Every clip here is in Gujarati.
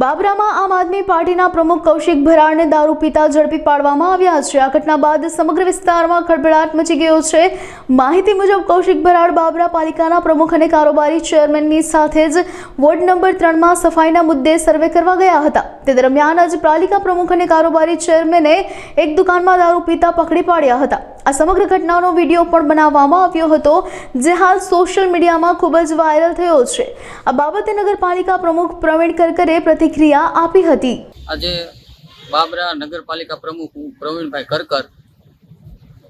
બાબરામાં આમ આદમી પાર્ટીના પ્રમુખ કૌશિક ભરાડને દારૂ પીતા ઝડપી પાડવામાં આવ્યા છે. આ ઘટના બાદ સમગ્ર વિસ્તારમાં ખળભળાટ મચી ગયો છે. માહિતી મુજબ કૌશિક ભરાડ બાબરા પાલિકાના પ્રમુખ અને કારોબારી ચેરમેનની સાથે જ વોર્ડ નંબર ત્રણમાં સફાઈના મુદ્દે સર્વે કરવા ગયા હતા. તે દરમિયાન જ પાલિકા પ્રમુખ અને કારોબારી ચેરમેને એક દુકાનમાં દારૂ પીતા પકડી પાડ્યા હતા. આ સમગ્ર ઘટનાનો વીડિયો પણ બનાવવામાં આવ્યો હતો, જે હાલ સોશિયલ મીડિયામાં ખૂબ જ વાયરલ થયો છે. આ બાબતે નગરપાલિકા પ્રમુખ પ્રવીણ કરકરે પ્રતિક્રિયા આપી હતી. આજે બાબરા નગરપાલિકા પ્રમુખ પ્રવીણભાઈ કરકર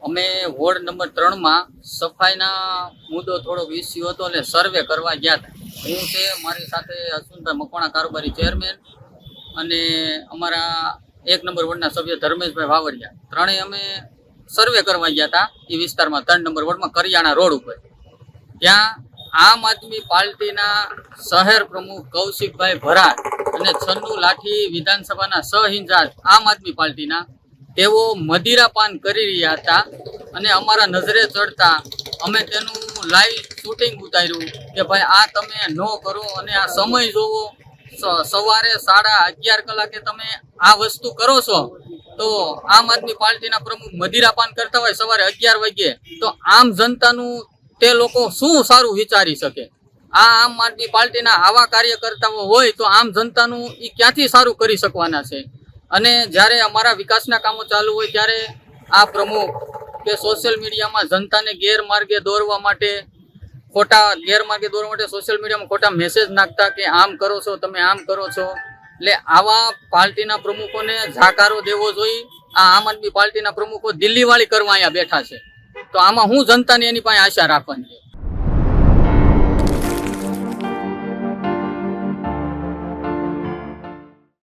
અમે વોર્ડ નંબર ત્રણમાં સફાઈના મુદ્દો થોડો ઇસ્યુ હતો અને સર્વે કરવા ગયા હતા. હું છે, મારી સાથે અશ્વિનભાઈ મકવાણા કારોબારી ચેરમેન અને અમારા એક નંબર વોર્ડના સભ્ય ધર્મેશભાઈ વાવડિયા ત્રણેય અમે સર્વે કરવા ગયા હતા, એ વિસ્તારમાં ત્રણ નંબર વોર્ડમાં કરિયાણા રોડ ઉપર. ત્યાં આમ આદમી પાર્ટીના શહેર પ્રમુખ કૌશિકભાઈ ભરાટ અને છન્નુ લાઠી વિધાનસભાના સહ ઇન્ચાર્જ આમ આદમી પાર્ટીના, તેઓ મદિરાપાન કરી રહ્યા હતા અને અમારા નજરે ચડતા અમે તેનું લાઈવ શૂટિંગ ઉતાર્યું કે ભાઈ આ તમે ન કરો અને આ સમય જોવો. સવારે સાડા અગિયાર કલાકે તમે આ વસ્તુ કરો છો. તો આમ આદમી પાર્ટીના પ્રમુખ મદિરાપાન કરતા હોય સવારે અગિયાર વાગ્યે તો આમ જનતાનું તે લોકો શું સારું વિચારી શકે? આ આમ આદમી પાર્ટીના આવા કાર્યકર્તાઓ હોય તો આમ જનતાનું એ ક્યાંથી સારું કરી શકવાના છે? અને જ્યારે અમારા વિકાસના કામો ચાલુ હોય ત્યારે આ પ્રમુખ કે સોશિયલ મીડિયામાં જનતાને ગેરમાર્ગે દોરવા માટે, ખોટા ગેરમાર્ગે દોરવા માટે સોશિયલ મીડિયામાં ખોટા મેસેજ નાખતા કે આમ કરો છો, તમે આમ કરો છો એટલે આવા પાર્ટીના પ્રમુખોને જાકારો દેવો જોઈએ આ આમ આદમી પાર્ટીના પ્રમુખો દિલ્હીવાળી કરવા અહીંયા બેઠા છે. તો આમાં હું જનતાને એની પાસે આશા રાખવાની છે.